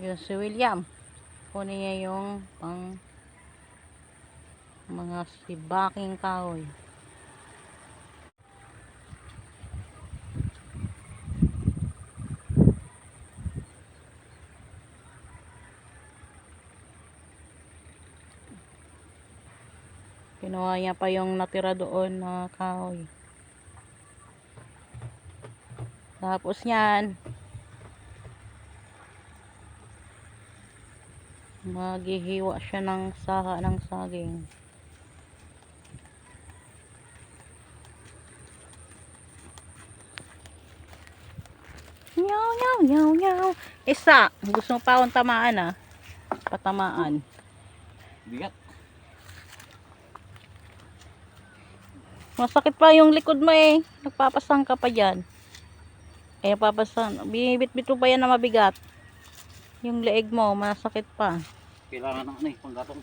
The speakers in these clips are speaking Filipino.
Ayun si William. Kunin niya yung pang mga sibaking kahoy. Kinuha niya pa yung natira doon na kahoy. Tapos yan, maghihiwa siya ng saka ng saging. Nyaw, nyaw, nyaw, nyaw. Isa, gusto mo pa akong tamaan ah. Patamaan. Bigat. Masakit pa yung likod mo eh. Nagpapasang ka pa dyan. Eh, papasang. Binibit-bit mo pa yan na mabigat. Yung leeg mo, masakit pa. Kailangan ng ano eh, panggatong.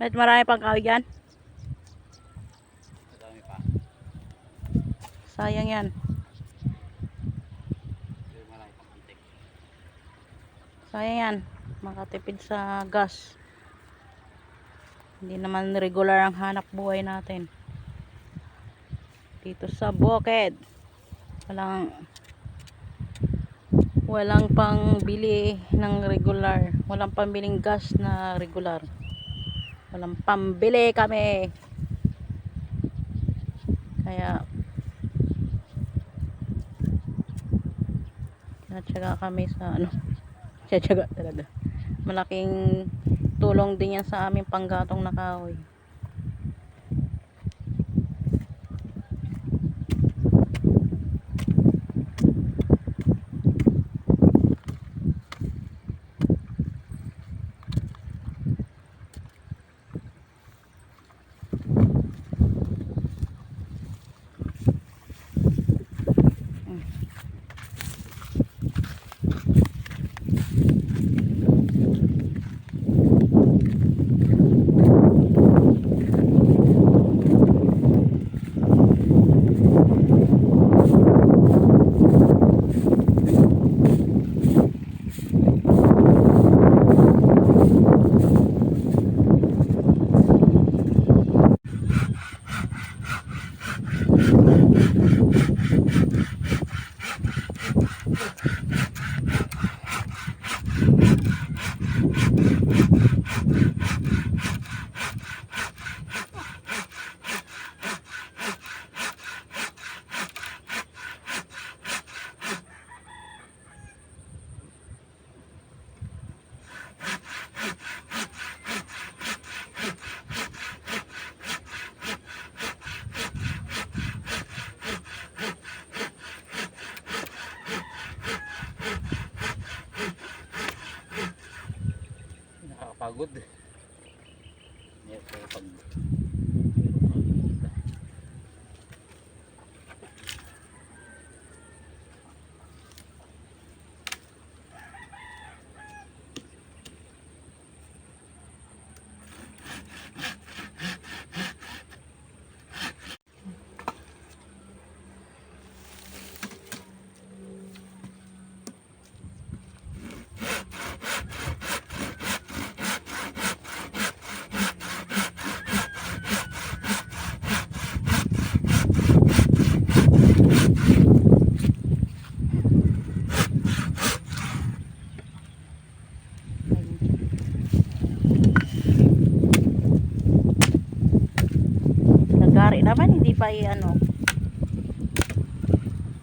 Kahit marami pang kahoy dyan. Madami pa. Sayang yan. Sayang yan. Makatipid sa gas. Hindi naman regular ang hanap buhay natin. Dito sa Bukid. Walang walang pang bili ng regular. Walang pambiling gas na regular. Walang pambili kami. Kaya Tinatsaga kami sa ano. Tinatsaga talaga. Malaking tulong din yan sa aming panggatong na kahoy. ಬುದ್ಧಿ i ano.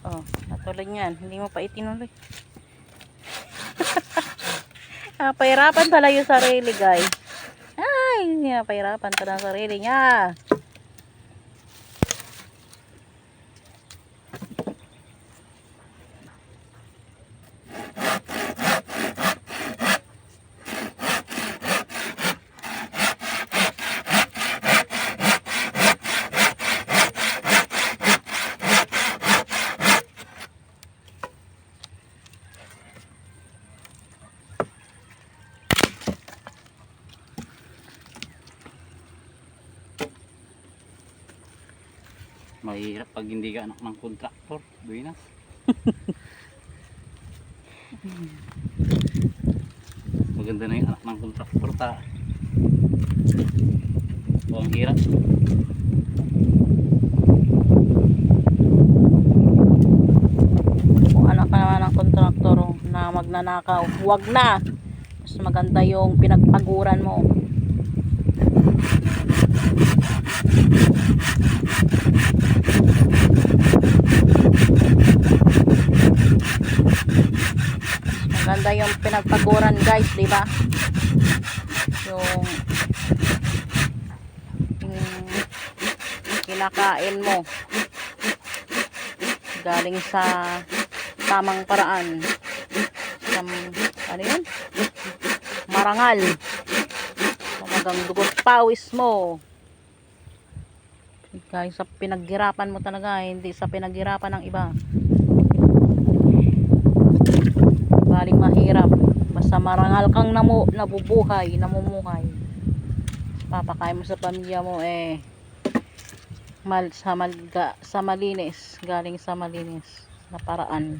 Oh, natulad yan. Hindi mo pa itinuloy. ah, pahirapan pala yung sarili, guys. Ay, pahirapan pala ang sarili niya. Mahirap pag hindi ka anak ng kontraktor. Buinas. Maganda na yung anak ng kontraktor ta. O ang hirap. Kung anak ka naman ng kontraktor na magnanakaw, huwag na. Mas maganda yung pinagpaguran mo. Maganda yung pinagpaguran guys, di ba? Yung yung kinakain mo galing sa tamang paraan. Sa, ano yun? Marangal. Talagang dugot pawis mo. Guys, sa pinaghirapan mo talaga, hindi sa pinaghirapan ng iba. Baling mahirap. Basta marangal kang namu, nabubuhay, namumuhay. Papakain mo sa pamilya mo eh mal sa malga, sa malinis galing sa malinis na paraan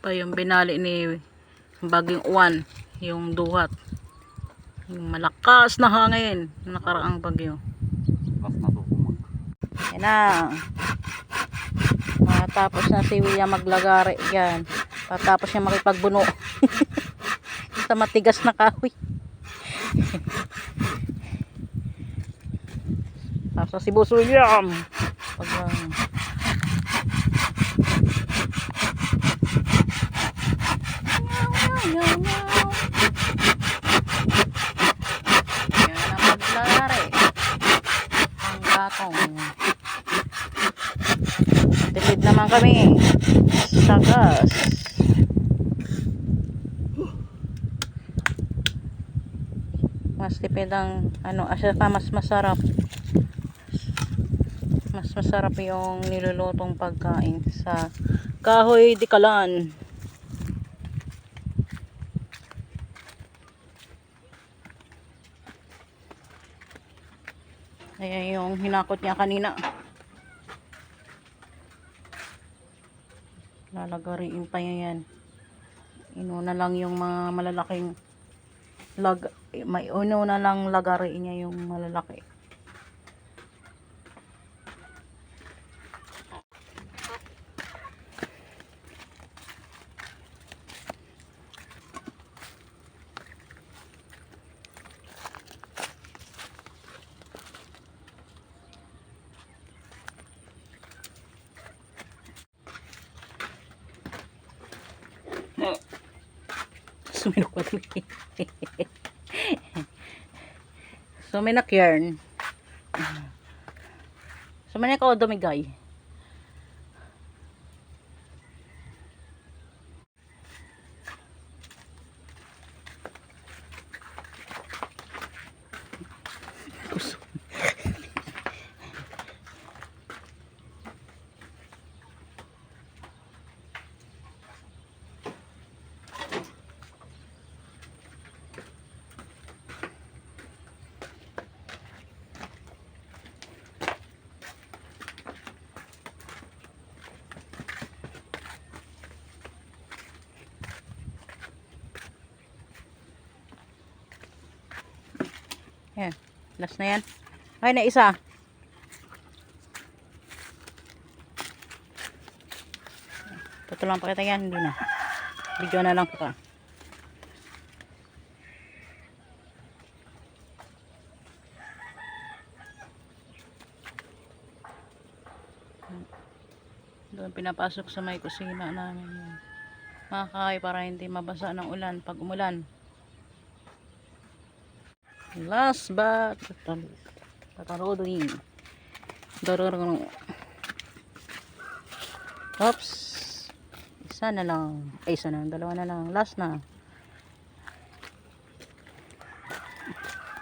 pa yung binali ni Baging Uwan yung duhat malakas na hangin nakaraang bagyo. Mas natutumag. yan na. Matapos na si William maglagari yan patapos niya makipagbuno. Sa matigas na kahoy. Tapos si Boss William. Pag um, Yan ang maglari. Ang gatong. Tipid naman kami. Sa gas. Mas tipid ang ano, asa ka mas masarap mas masarap yung nilulutong pagkain sa kahoy di kalan. Ayan yung hinakot niya kanina. Lalagariin pa yan. Inuna lang yung mga malalaking lag may uno na lang lagariin niya yung malalaki. Suminak pa ito. Suminak yarn. Suminak ako dumigay. Yan. Last na yan. Ay, na isa. Tutulang pa kita yan. Hindi na. Video na lang kita. Doon pinapasok sa may kusina namin yung mga kahoy para hindi mabasa ng ulan pag umulan. Last but tatarudin. Darurung. Oops. Isa na lang. Ay, isa na. Dalawa na lang. Last na.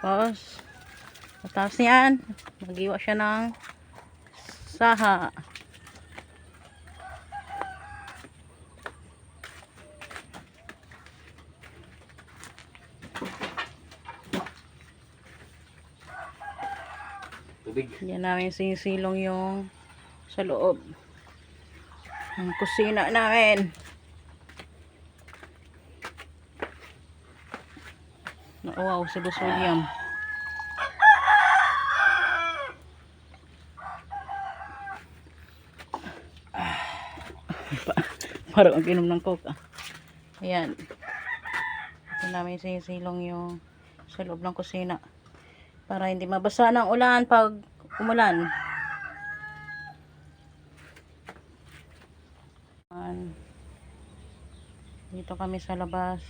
Tapos, tapos niyan, magiwa siya ng saha. Tubig. Yan namin sinisilong yung sa loob. Ang kusina namin. Na- Wow, si. Pa- Parang ang inom ng coke ah. Ayan. Ito namin sinisilong yung sa loob ng kusina. Para hindi mabasa ng ulan pag umulan. Dito kami sa labas.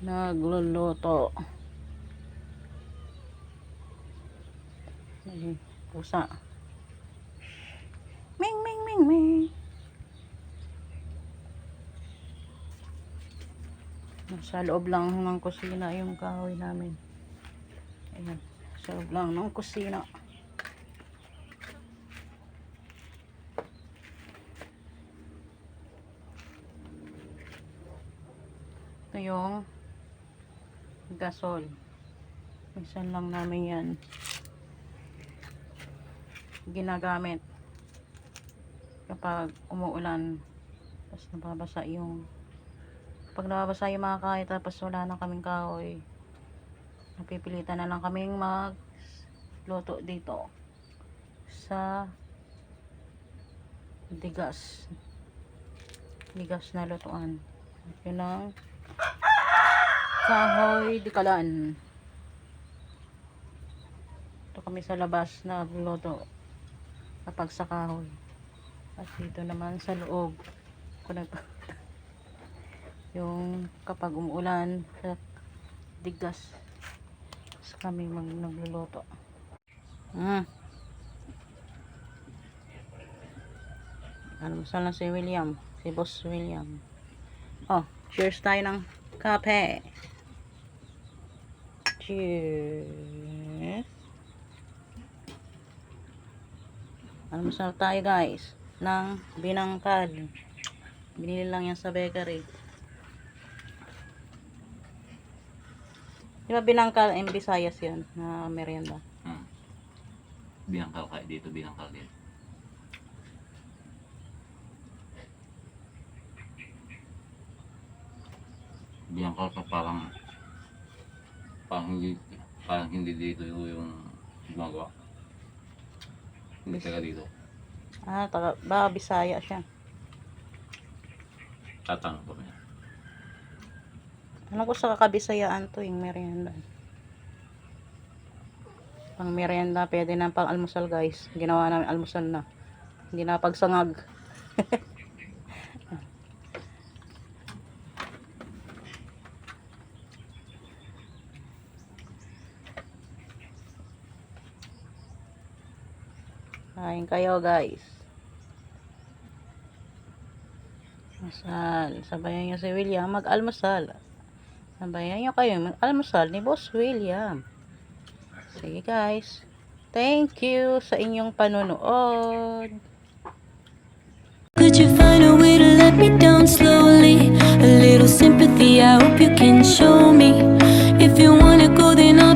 Nagluluto. Pusa. Ming, ming, ming, ming. Sa loob lang ng kusina yung kahoy namin. Ayan. Sa lang ng kusina. Ito yung gasol. Minsan lang namin yan ginagamit kapag umuulan tapos nababasa yung pag nababasa yung mga kahoy tapos wala na kaming kahoy napipilitan na lang kaming mag luto dito sa digas digas na lutuan. Yun ang kahoy di kalan. Ito kami sa labas na luto kapag sa kahoy. At dito naman sa loob yung kapag umuulan sa digas kami mag nagluluto. Ano masal na si William si boss William. Oh cheers tayo ng kape. Cheers. Masal tayo guys ng binangkal. Binili lang yan sa bakery Di ba binangkal in Visayas yun na merienda? Hmm. Binangkal kayo dito, binangkal din. Binangkal ka parang parang hindi parang hindi dito yung gumagawa. Hindi taga dito. Ah, taga, ba Bisaya siya. Tatanong ko niya. Ano ko sa kakabisayaan to yung merienda. Pang merienda, pwede na pang almusal guys. Ginawa namin almusal na. Hindi na pagsangag. Kain kayo guys. Almusal. Sabayan niyo si William mag-almusal. Nabayan nyo kayo mag-almusal ni Boss William. Sige guys. Thank you sa inyong panonood. Could you find a way to let me down slowly? A little sympathy, I hope you can show me. If you wanna go, then I'll